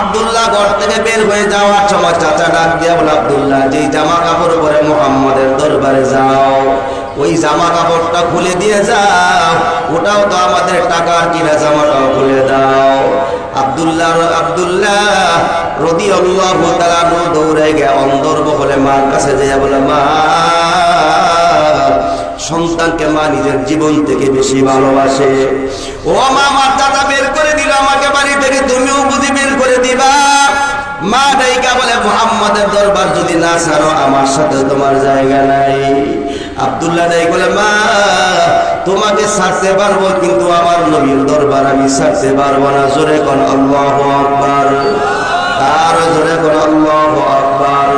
আব্দুল্লাহ ঘর থেকে বের হয়ে যাওয়ার সময় চাচা ডাক দিয়া বলে, আব্দুল্লাহ যে জামা কাপড় পরে মোহাম্মদের দরবারে যাও, ওই জামা কাপড়টা খুলে দিয়ে যাও, ওটাও তো আমাদের টাকার কিনা জামাটাও খুলে দাও। সন্তানকে মা নিজের জীবন থেকে বেশি ভালোবাসে। ও মা আমার দাদা বের করে দিল আমাকে বাড়ি থেকে তুমিও বুঝি বের করে দিবা মা ডাইকা বলে, মোহাম্মদের দরবার যদি না ছাড়ো, আমার সাথে তোমার জায়গা নাই। আব্দুল্লাহ ডাই বলে, মা, তোমাকে ছাড়তে পারব, কিন্তু আমার নবীর দরবার আমি ছাড়তে পারব না। জোরে কোন, আল্লাহ আকবার। আর জোরে কোন, আল্লাহ আকবার।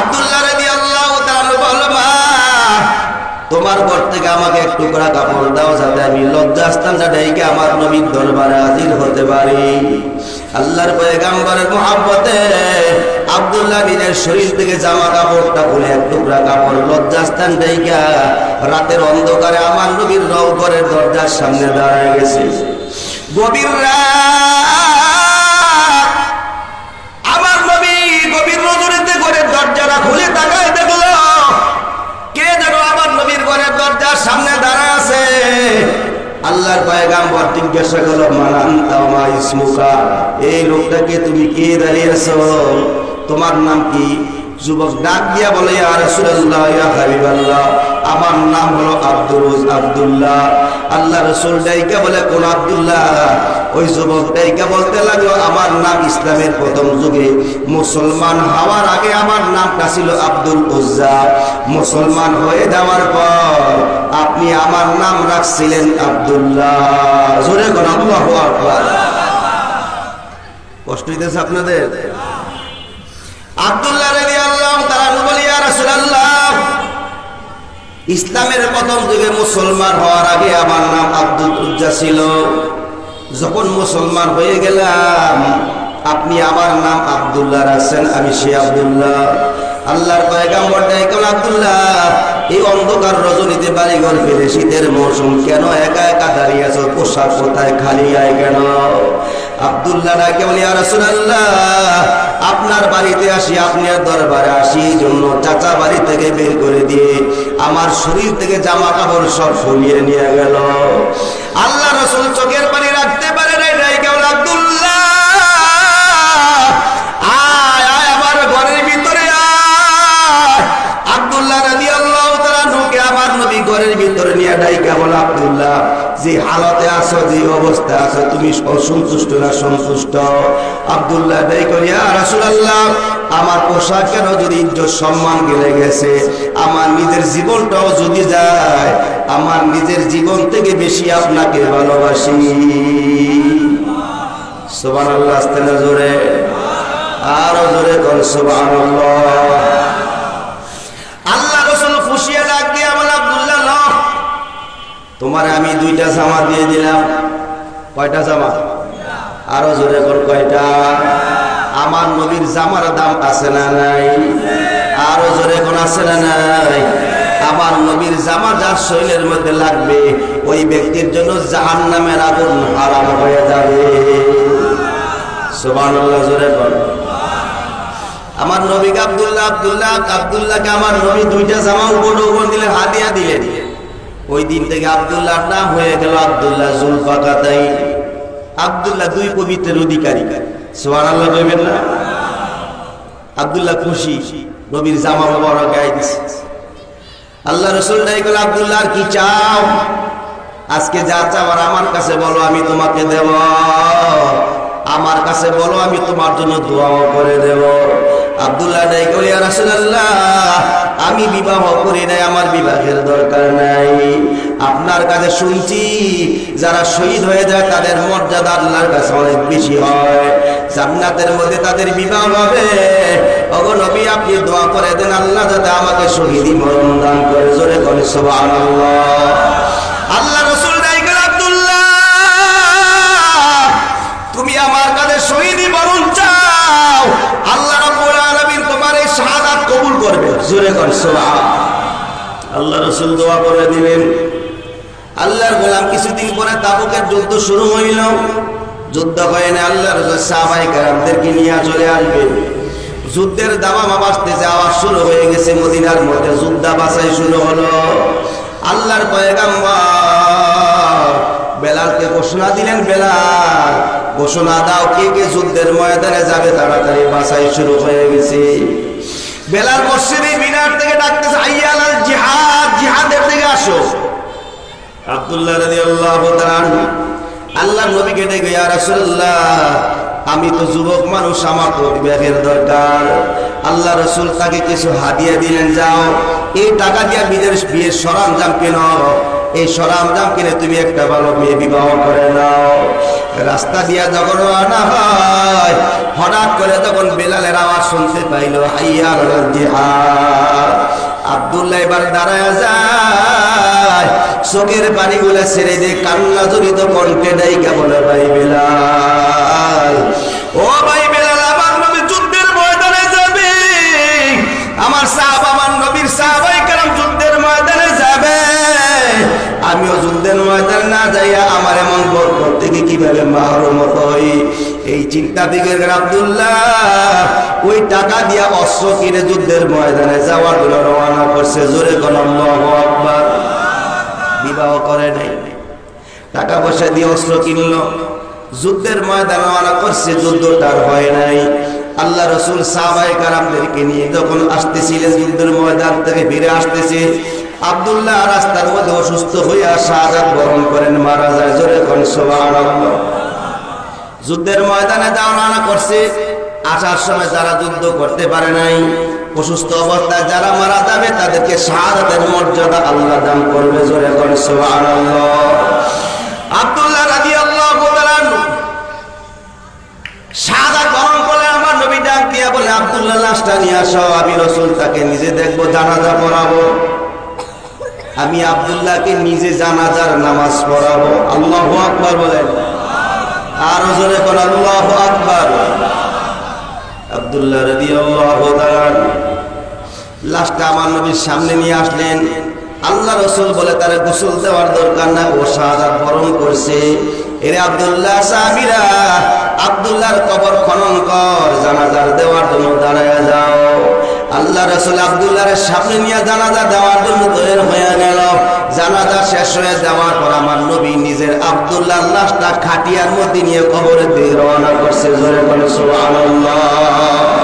আব্দুল্লাহ রাদি আল্লাহ বল, মা, তোমার ঘর থেকে আমাকে এক টুকরা কাপড় দাও, যাতে আমি লজ্জাস্থানটা ডেকে আমার নবীর দরবারে হাজির হতে পারি। আল্লাহর পয়গাম্বরের মহাব্বতে আব্দুল্লাহ বিনের শরীর থেকে জামা কাপড়টা খুলে এক টুকরা কাপড় লজ্জাস্থান ডাইকা রাতের অন্ধকারে আমার নবীর রৌ ঘরের দরজার সামনে দাঁড়ায় গেছে। গভীর রাত পয়গাম্বর জিজ্ঞাসা করল, মানান তামা এই লোকটাকে তুমি কে দাঁড়িয়ে আছো? তোমার নাম কি? যুবক ডাক দিয়া বলে, ইয়া রাসূলুল্লাহ, ইয়া হাবিবাল্লাহ আমার নাম হলো আব্দুল আব্দুল্লাহ। আল্লাহ রসুল ডাইকা বলে, কোন আব্দুল্লাহ, ওই যুবক ডাইকা বলতে লাগল, আমার নাম ইসলামের প্রথম যুগে। মুসলমান হওয়ার আগে আমার নামটা ছিল আব্দুল উজ্জা। মুসলমান হয়ে যাওয়ার পর আপনি আমার নাম রাখছিলেন আব্দুল্লাহ। জোরে কোন আল্লাহু কষ্ট হইতেছে আপনাদের? আব্দুল্লাহ ইসলামের প্রথম যুগে মুসলমান হওয়ার আগে আমার নাম আব্দুল উজ্জা ছিল। যখন মুসলমান হয়ে গেলাম, আপনি আমার নাম আব্দুল্লাহ রাখছেন, আমি সে আব্দুল্লাহ। আল্লাহর পয়গাম্বর ডাইকল আব্দুল্লাহ, এই অন্ধকার রজনীতে বাড়িঘর ফেলে শীতের মৌসুম কেন? একা একা দাঁড়িয়ে আছো, পোশাক কোথায়, খালি আয় কেন? আব্দুল্লাহ ডাকে বলি আর আপনার বাড়িতে আসি আপনার দরবারে আসি, এই জন্য চাচা বাড়ি থেকে বের করে দিয়ে আমার শরীর থেকে জামা কাপড় সব সরিয়ে নিয়ে গেল। আল্লাহ অসন্তুষ্ট না সন্তুষ্ট? আব্দুল্লাহ ডাই করিয়া রাসূলুল্লাহ, আমার পোশাক কেন যদি ইজ্জত সম্মান গেলে গেছে? আমার নিজের জীবনটাও যদি যায়, আমার নিজের জীবন থেকে বেশি আপনাকে ভালোবাসি। সুবহানাল্লাহ, আস্তে না জোরে। আরও জোরে কর সুবহানাল্লাহ। আল্লাহ রসুল ফুসিয়ে ডাক দিয়ে আমার তোমার আমি দুইটা জামা দিয়ে দিলাম। কয়টা জামা? আরও জোরে কর কয়টা? আমার নবীর জামার দাম আছে না নাই? আরও জোরে কোন আছে না নাই? আমার নবীর জামা যার শরীরের মধ্যে লাগবে, ওই ব্যক্তির জন্য জাহান নামের আগুন হারাম হয়ে যাবে। সুবহানাল্লাহ, জোরে কর আমার নবীকে আব্দুল্লাহ আব্দুল্লাহ, আব্দুল্লাহকে আমার নবী দুইটা জামা উপর উপর দিলেন, হাতিয়া দিলেন। ওই দিন থেকে আব্দুল্লাহর নাম হয়ে গেল আব্দুল্লাহ জুলফাকাতাই আব্দুল্লাহ দুই পবিত্রের অধিকারী। সোহান আল্লাহ কইবেন না? আব্দুল্লাহ খুশি, নবীর জামা বাবার গায়ে দিছে আল্লাহ রসুল গেল আব্দুল্লাহ, আর কি চাও? আজকে যা চাওয়ার আমার কাছে বলো, আমি তোমাকে দেব। আমার কাছে বলো, আমি তোমার জন্য দোয়াও করে দেব। আব্দুল্লাহ নাই করি রাসূলুল্লাহ, আমি বিবাহ করি নাই, আমার বিবাহের দরকার নাই। আপনার কাছে শুনছি, যারা শহীদ হয়ে যায়, তাদের মর্যাদা আল্লাহর কাছে অনেক বেশি হয়। জান্নাতের মধ্যে তাদের বিবাহ হবে। ওগো নবী, আপনি দোয়া করে দেন, আল্লাহ যাতে আমাকে শহীদি মরণ দান করে। জোরে করে সুবহানাল্লাহ। আল্লাহ রসুল আব্দুল্লাহ। তুমি আমার কাছে শহীদি মরণ চাও। আল্লাহ রাব্বুল আলামিন তোমার এই শাহাদাত কবুল করবে। জোরে কর সুবহান আল্লাহ রসুল দোয়া করে দিলেন। আল্লাহর গোলাম কিছুদিন পরে তাবুকের যুদ্ধ শুরু হইল। যুদ্ধ করে না আল্লাহ রসুল সাহাবাই কারামদেরকে নিয়ে চলে আসবে। যুদ্ধের দামামা বাঁচতেছে আওয়াজ শুরু হয়ে গেছে মদিনার মধ্যে। যুদ্ধা বাসাই শুরু হলো। আল্লাহর পয়গাম্বর বেলালকে ঘোষণা দিলেন, বেলাল, ঘোষণা দাও কে কে যুদ্ধের ময়দানে যাবে তাড়াতাড়ি। বাসাই শুরু হয়ে গেছে। বেলাল মসজিদে মিনার থেকে ডাকতেছে আইয়াল আল জিহাদ, জিহাদের থেকে আব্দুল্লাহ রাদিয়াল্লাহু তাআলা আল্লাহ নবীকে ডেকে, ইয়া রাসূলুল্লাহ, আমি তো যুবক মানুষ, আমার বিবাহের দরকার। আল্লাহ রসুল তাকে কিছু হাদিয়া দিলেন, যাও, এই টাকা দিয়া বিদেশ, বিয়ের সরঞ্জাম কেন। এই সরঞ্জাম কিনে তুমি একটা ভালো মেয়ে বিবাহ করে নাও। রাস্তা দিয়া যখন আনা হয়, হঠাৎ করে তখন বেলালের আওয়াজ শুনতে পাইল হাইয়া জিহাদ আব্দুল্লাহ এবার দাঁড়ায় যায়। চোখের পানিগুলো ছেড়ে দিয়ে কান্না জড়িত কণ্ঠে নাই কেমন ভাই বেলা ও ভাই যুদ্ধের ময়দানে যাওয়ার জন্য রওনা করছে। জোরে আকবার। বিবাহ করে নাই। টাকা পয়সা দিয়ে অস্ত্র কিনলো। যুদ্ধের ময়দান রওনা করছে, যুদ্ধ তার হয় নাই। আল্লাহ রসুল সাহাবাই কারামদেরকে নিয়ে যখন আসতেছিলেন, যুদ্ধের ময়দান থেকে ফিরে আসতেছে আব্দুল্লাহ রাস্তার মধ্যে অসুস্থ হইয়া শাহাদ বরণ করেন, মারা যায়। জোরে যুদ্ধের ময়দানে যাওয়া করছে। আসার সময় যারা যুদ্ধ করতে পারে নাই, অসুস্থ অবস্থায় যারা মারা যাবে, তাদেরকে শাহাদাতের মর্যাদা আল্লাহ দান করবে। জোরে আব্দুল্লাহ রাদিয়াল্লাহু তাআলা শাহাদাত বরণ করলে আমার নবী ডাক দিয়া বলে, আব্দুল্লাহ, লাশটা নিয়ে আসো। আমি রসুল তাকে নিজে দেখব, জানাজা পড়াবো। আমি আব্দুল্লাহকে নিজে জানাজার নামাজ পড়াবো। আল্লাহু আকবার বলেন। আরও জোরে কোন আল্লাহু আকবার। আব্দুল্লাহ রাদিয়াল্লাহু তাআলা লাশটা আমার নবীর সামনে নিয়ে আসলেন। আল্লাহ রসুল বলে তার গোসল দেওয়ার দরকার না ও শাহাদাত বরণ করছে। এরে আব্দুল্লাহ সাহাবীরা, আব্দুল্লাহর কবর খনন কর, জানাজার দেওয়ার জন্য আল্লাহ রসুল আবদুল্লাহ সামনে নিয়ে জানাজা দেওয়ার জন্য তৈরি হয়ে গেল। জানাজা শেষ হয়ে যাওয়ার পর আমার নবী নিজের আবদুল্লাহ লাশটা খাটিয়ার মধ্যে নিয়ে কবরে দিয়ে রওনা করছে। জোরে করে সুবহানাল্লাহ।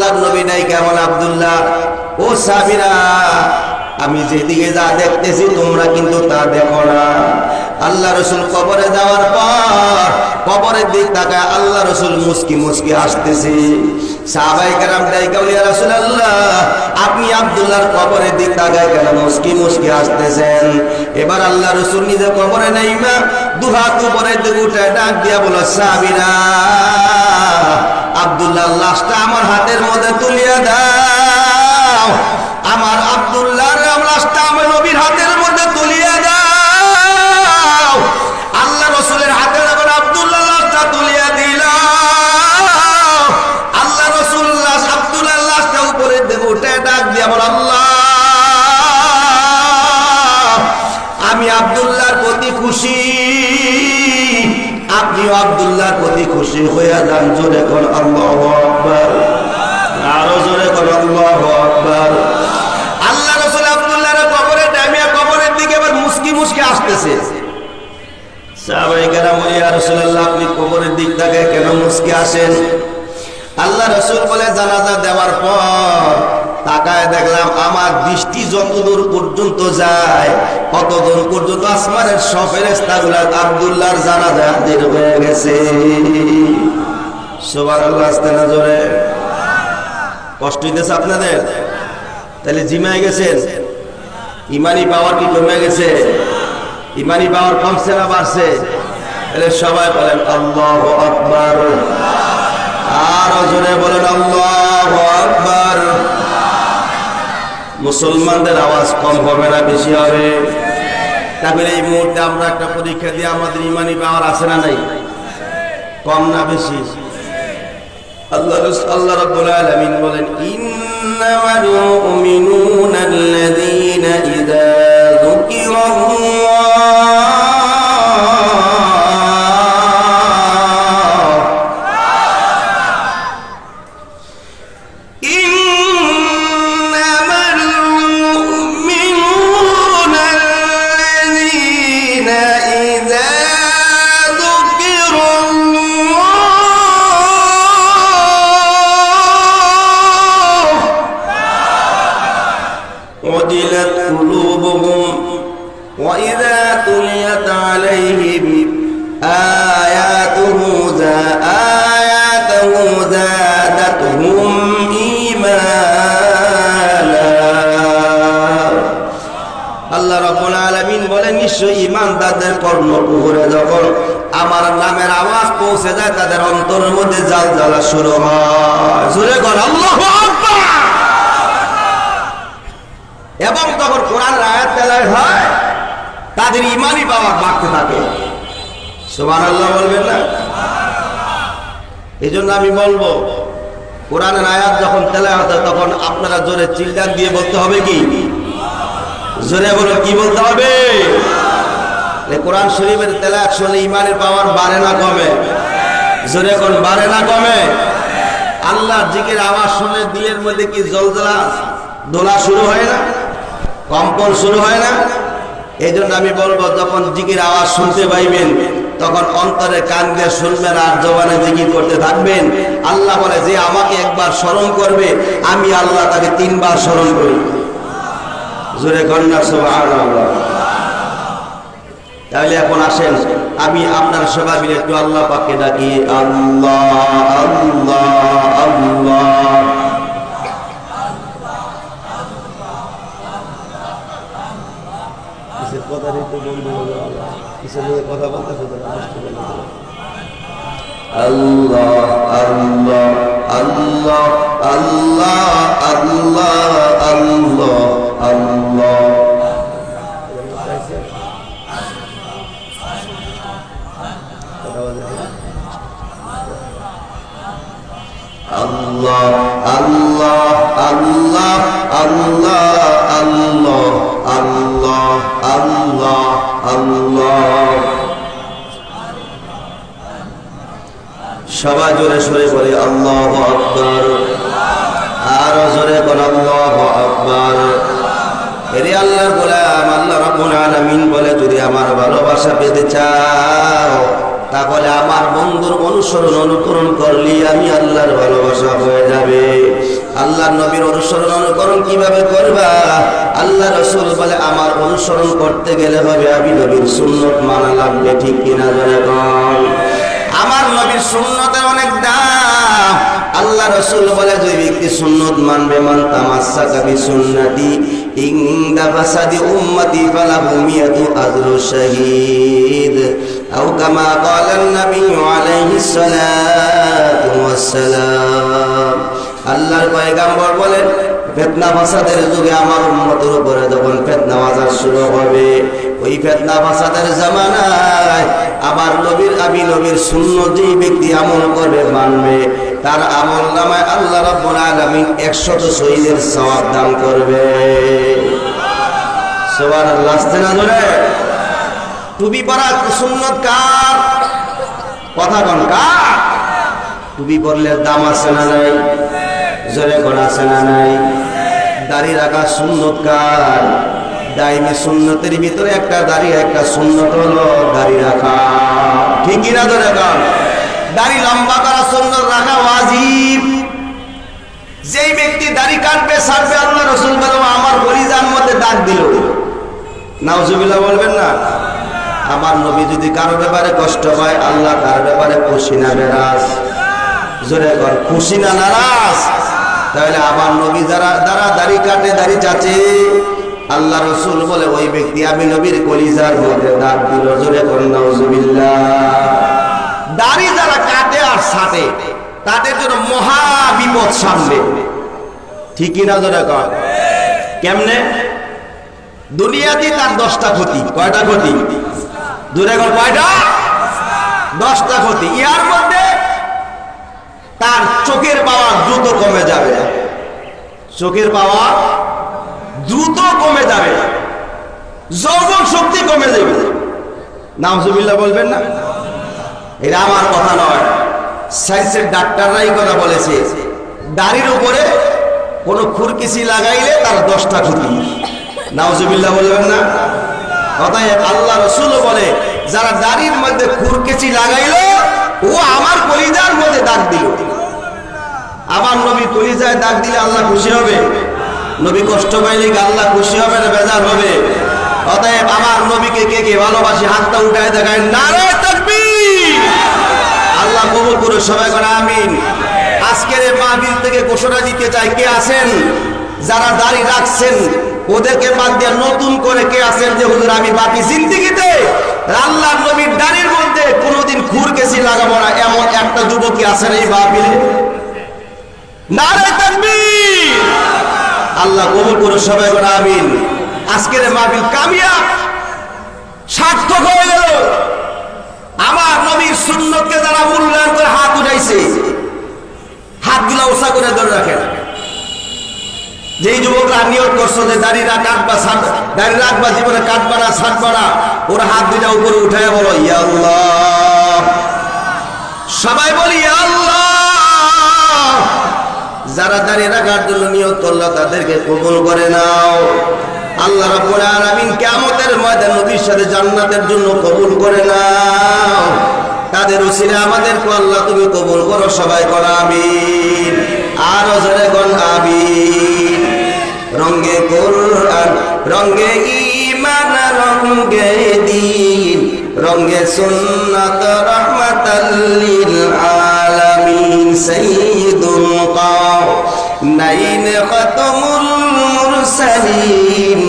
আল্লাহর নবী নাই, কেমন আব্দুল্লাহ? ও সাবিরা আমি যেদিকে যা দেখতেছি, তোমরা কিন্তু তা দেখো না। আল্লাহ রসুল কবরে যাওয়ার পর, কবরের দিক তাকায় আল্লাহ রসুল মুসকি মুসকি আসতেছে সাহাবাই কেরাম দায়িকা রসুল আল্লাহ আপনি আব্দুল্লাহর কবরের দিক তাকায় কেন মুসকি মুসকি আসতেছেন এবার আল্লাহ রসুল নিজে কবরে নেই না দুহাত উপরের দিকে ডাক দিয়া বলো সাবিরা আব্দুল্লাহ লাশটা আমার হাতের মধ্যে তুলিয়া দাও। খুশি হইয়া যান, জোরে কোন আল্লাহ আকবার। আরও জোরে কোন আল্লাহ আকবার। আল্লাহ রসুল আব্দুল্লাহর কবরে ডামিয়া কবরের দিকে এবার মুসকি মুসকি আসতেছে। আপনি কবরের দিক থেকে কেন মুসকি আসেন? আল্লাহ রসুল বলে, জানাজা দেওয়ার পর তাকায় দেখলাম আমার দৃষ্টি যতদূর পর্যন্ত যায় ততদূর পর্যন্ত আসমানের সব ফেরেস্তাগুলা আব্দুল্লাহর জানাজা হাজির হয়ে গেছে। সবার আসতে না জোরে? কষ্ট হইতেছে আপনাদের? তাহলে জিমায় গেছেন? ইমানি পাওয়ার কি কমে গেছে? ইমানি পাওয়ার কমছে না বাড়ছে? তাহলে সবাই বলেন, আল্লাহ আকবার। আর জোরে বলেন, আল্লাহ আকবার। মুসলমানদের আওয়াজ কম হবে না বেশি হবে? তাহলে এই মুহূর্তে আমরা একটা পরীক্ষা দিয়ে আমাদের ইমানি পাওয়ার আছে না নাই? কম না বেশি? আল্লাহ আল্লাহ রাব্বুল বলেন, ইন্নামাল মুমিনুনা آياته زادتهم إيمانا আল্লাহ রাব্বুল আলামিন বলেন নিশ্চয়ই ঈমানদারদের কর্ণকুহরে যখন আমার নামের আওয়াজ পৌঁছে যায় তাদের অন্তরের মধ্যে জাল জ্বালা শুরু হয় জোরে কর আল্লাহু আকবার এবং তখন কোরআনের আয়াত তেলাওয়াত হয় তাদের ইমানই পাওয়ার বাড়তে থাকে সুবহানাল্লাহ বলবেন না এই জন্য আমি বলব, কোরআনের আয়াত যখন তেলাওয়াত হয়, তখন আপনারা জোরে চিল্ডার দিয়ে বলতে হবে কি? জোরে বলো কি বলতে হবে? কোরআন শরীফের তেলাওয়াত শুনলে ইমানের পাওয়ার বাড়ে না কমে? জোরে কোন বাড়ে না কমে? আল্লাহ জিকের আওয়াজ শুনে দিলের মধ্যে কি জলজলা দোলা শুরু হয় না? কম্পন শুরু হয় না? এই জন্য আমি বলব, যখন জিকির আওয়াজ শুনতে পাইবেন তখন অন্তরে কান দিয়ে শুনবেন আর জবানে জিকির করতে থাকবেন। আল্লাহ বলে, যে আমাকে একবার স্মরণ করবে, আমি আল্লাহ তাকে তিনবার স্মরণ করি। জোরে কন্যা তাহলে এখন আসেন, আমি আপনার সবাই মিলে একটু আল্লাহ পাকে ডাকি, আল্লাহ আল্লাহ আল্লাহ। কথা বন্ধ কিছু নিয়ে কথা বলতে নষ্ট করে আল্লাহ আল্লাহ আল্লাহ আল্লাহ আল্লাহ আল্লাহ আল্লাহ বলে, যদি আমার ভালোবাসা পেতে চাও, তাহলে আমার বন্ধুর অনুসরণ অনুকরণ করলি আমি আল্লাহর ভালোবাসা হয়ে যাবে। আল্লাহ নবীর অনুসরণ অনুকরণ কীভাবে করবা? আল্লাহ রসুল বলে, আমার অনুসরণ করতে গেলে হবে আমি নবীর সুন্নত মানা লাগবে ঠিক কিনা জনে কম আমার নবীর সুন্নতের অনেক আল্লাহ রসুল বলে, যে ব্যক্তি সুন্নত মানবে, মান তামাসা কবি সুন্নতি ইংদা ফাসাদি উম্মতি ফালাহু মিয়াতু আজরু শাহীদ। আও কামা ক্বালা নবী আলাইহিস সালাতু ওয়াস সালাম আল্লাহর পয়গাম্বর বলেন, ফেতনা ফাসাদের যুগে আমার উম্মতের উপরে যখন ফেতনা বাজার শুরু হবে, ওই ফেতনা ফাসাদের জামানায় আমার নবীর আমি নবীর শূন্য যে ব্যক্তি আমল করবে, মানবে তার আমল নামায় আল্লাহ রাব্বুল আলামিন 100 শহীদের সওয়াব দান করবে। সুবহানাল্লাহ, আসতে না ধরে? টুপি পরা সুন্নত কার? কথা কোন, কার? টুপি পরলে দাম আছে না নাই? জোরে করা আছে না নাই? দাড়ি রাখা সুন্নত কার? দাইমি সুন্নতের ভিতরে একটা দাড়ি, একটা সুন্নত হলো দাড়ি রাখা। ঠিকই না ধরে কার দাড়ি লম্বা করা সুন্দর, রাখা ওয়াজিব। যেই ব্যক্তি দাড়ি কাটবে, সারবে, আল্লাহ রসুল বলে আমার গরিজার মধ্যে দাগ দিল। নাউজুবিল্লাহ বলবেন না। আমার নবী যদি কারও ব্যাপারে কষ্ট পায়, আল্লাহ তার ব্যাপারে খুশি না বেরাস জোরে কর খুশি না, নারাজ? তাহলে আমার নবী যারা যারা দাড়ি কাটে, দাড়ি চাচে আল্লাহ রসুল বলে, ওই ব্যক্তি আমি নবীর কলিজার মধ্যে দাগ দিল। জোরে কর নাউজুবিল্লাহ। দাড়ি যারা সাটে তাদের জন্য মহা বিপদ সামনে। ঠিকই না কর কেমনে? দুনিয়াতে তার দশটা ক্ষতি। কয়টা ক্ষতি? দূরে গেল কয়টা? দশটা ক্ষতি। ইয়ার মধ্যে তার চোখের পাওয়া দ্রুত কমে যাবে। চোখের পাওয়া দ্রুত কমে যাবে। যৌবন শক্তি কমে যাবে। নামজুবিল্লাহ বলবেন না? এটা আমার কথা নয়। সায়েন্সের ডাক্তাররাই কথা বলেছে। দাড়ির উপরে কোনো খুরকিসি লাগাইলে তার দশটা ক্ষতি নাউজুবিল্লাহ বলবেন না? অতএব আল্লাহ রসুল বলে, যারা দাড়ির মধ্যে খুরকেচি লাগাইলো, ও আমার কলিজার মধ্যে দাগ দিল। আমার নবী কলিজায় দাগ দিলে আল্লাহ খুশি হবে। নবী কষ্ট পাইলে আল্লাহ খুশি হবে না বেজার হবে? অতএব আমার নবীকে কে কে ভালোবাসি, হাতটা উঠায় দেখায় তাকবীর। আল্লাহ কবুল করে সবাই করে আমিন। আজকের এই মাহফিল থেকে ঘোষণা দিতে চাই, কে আছেন? যারা দাড়ি রাখছেন, ওদেরকে বাদ দিয়ে নতুন করে কে আছেন যে হুজুর আমি বাকি জিন্দিগিতে আল্লাহ নবীর দাড়ির মধ্যে কোনোদিন খুর কেসি লাগাবো না, এমন একটা যুবক আছেন এই মাহফিলে। নারে তাকবীর আল্লাহ কবুল করে সবাই করে আমিন। আজকের এই মাহফিল কামিয়াব সার্থক হয়ে গেল আমার নবীর সুন্নতকে যারা মূল্যায়ন করে হাত উঠাইছে যুবকরা নিয়োগ করছ যে কাটবা রাখবা জীবনে কাটবা না ছাটবা না ওরা হাত উপরে উঠায় বলো, ইয়া আল্লাহ। সবাই বলি আল্লাহ। যারা দাঁড়িয়ে রাখার জন্য নিয়োগ করল, তাদেরকে কবুল করে নাও। আল্লাহ রাব্বুল আলামিন ময়দান নবীর সাথে জান্নাতের জন্য কবুল করে নাও। তাদের উসিলে আমাদেরকে আল্লাহ তুমি কবুল করো, সবাই করো, আমিন। আর জোরে গন আমিন। রঙ্গে কোরআন রঙ্গে ঈমান রঙ্গে দিন রঙ্গে সুন্নাত রহমাতাল্লিল আলামিন, সাইয়্যিদুল নাইন খতমুল মুরসালিন